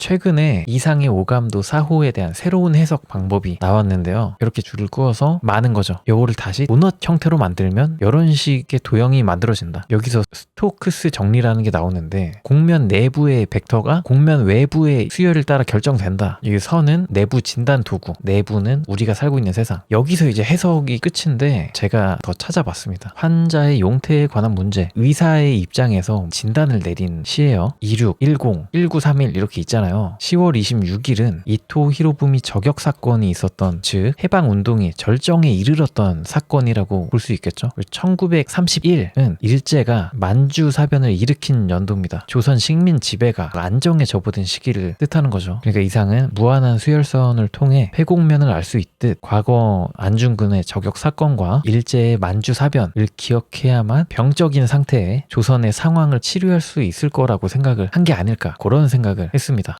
최근에 이상의 오감도 사호에 대한 새로운 해석 방법이 나왔는데요. 이렇게 줄을 그어서 많은 거죠. 요거를 다시 도넛 형태로 만들면 이런 식의 도형이 만들어진다. 여기서 스토크스 정리라는 게 나오는데 공면 내부의 벡터가 공면 외부의 수열을 따라 결정된다. 이 선은 내부 진단 도구, 내부는 우리가 살고 있는 세상. 여기서 이제 해석이 끝인데 제가 더 찾아봤습니다. 환자의 용태에 관한 문제, 의사의 입장에서 진단을 내린 시예요. 26, 10, 1931 이렇게 있잖아요. 10월 26일은 이토 히로부미 저격 사건이 있었던 즉 해방 운동이 절정에 이르렀던 사건이라고 볼 수 있겠죠. 1931은 일제가 만주 사변을 일으킨 연도입니다. 조선 식민 지배가 안정에 접어든 시기를 뜻하는 거죠. 그러니까 이상은 무한한 수열선을 통해 회곡면을 알 수 있듯 과거 안중근의 저격 사건과 일제의 만주 사변을 기억해야만 병적인 상태에 조선의 상황을 치료할 수 있을 거라고 생각을 한 게 아닐까 그런 생각을 했습니다.